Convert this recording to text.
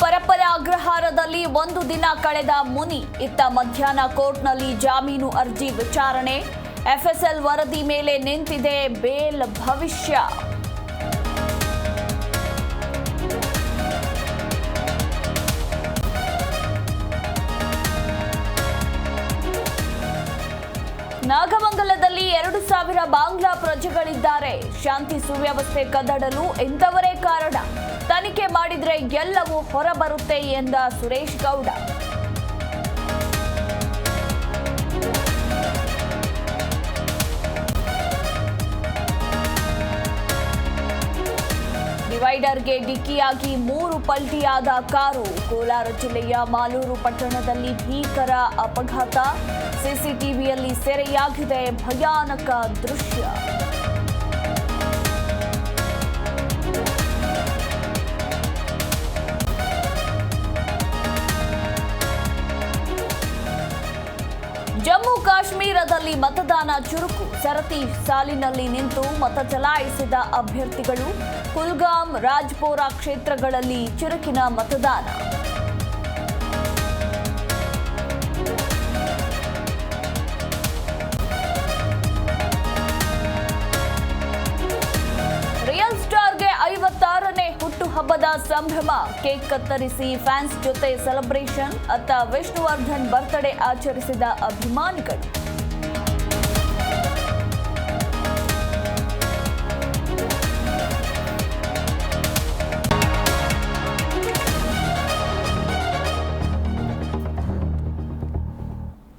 ಕಾರಾಗಾರದಲ್ಲಿ ಒಂದು ದಿನ ಕಳೆದ ಮುನಿ ಇತ್ತ ಮಧ್ಯಾಹ್ನ ಕೋರ್ಟ್ನಲ್ಲಿ ಜಾಮೀನು ಅರ್ಜಿ ವಿಚಾರಣೆ. ಎಫ್ಎಸ್ಎಲ್ ವರದಿ ಮೇಲೆ ನಿಂತಿದೆ ಬೇಲ್ ಭವಿಷ್ಯ. ನಾಗಮಂಗಲದಲ್ಲಿ ಎರಡು ಸಾವಿರ ಬಾಂಗ್ಲಾ ಪ್ರಜೆಗಳಿದ್ದಾರೆ. ಶಾಂತಿ ಸುವ್ಯವಸ್ಥೆ ಕದಡಲು ಎಂಥವರೇ ಕಾರಣ. ಮಾಡಿದ್ರೆ ಎಲ್ಲವೂ ಹೊರಬರುತ್ತೆ ಎಂದ ಸುರೇಶ್ ಗೌಡ. ಡಿವೈಡರ್ಗೆ ಡಿಕ್ಕಿಯಾಗಿ ಮೂರು ಪಲ್ಟಿಯಾದ ಕಾರು. ಕೋಲಾರ ಜಿಲ್ಲೆಯ ಮಾಲೂರು ಪಟ್ಟಣದಲ್ಲಿ ಭೀಕರ ಅಪಘಾತ. ಸಿಸಿಟಿವಿಯಲ್ಲಿ ಸೆರೆಯಾಗಿದೆ ಭಯಾನಕ ದೃಶ್ಯ. ಜಮ್ಮು ಕಾಶ್ಮೀರದಲ್ಲಿ ಮತದಾನ ಚುರುಕು. ಸರತಿ ಸಾಲಿನಲ್ಲಿ ನಿಂತು ಮತ ಚಲಾಯಿಸಿದ ಅಭ್ಯರ್ಥಿಗಳು ಕುಲ್ಗಾಮ್ ರಾಜ್ಪೋರಾ ಕ್ಷೇತ್ರಗಳಲ್ಲಿ ಚುರುಕಿನ ಮತದಾನ. ಹುಟ್ಟುಹಬ್ಬದ ಸಂಭ್ರಮ ಕೇಕ್ ಕತ್ತರಿಸಿ ಫ್ಯಾನ್ಸ್ ಜೊತೆ ಸೆಲೆಬ್ರೇಷನ್ ಅತ್ತ ವಿಷ್ಣುವರ್ಧನ್ ಬರ್ತ್ಡೇ ಆಚರಿಸಿದ ಅಭಿಮಾನಿಗಳು.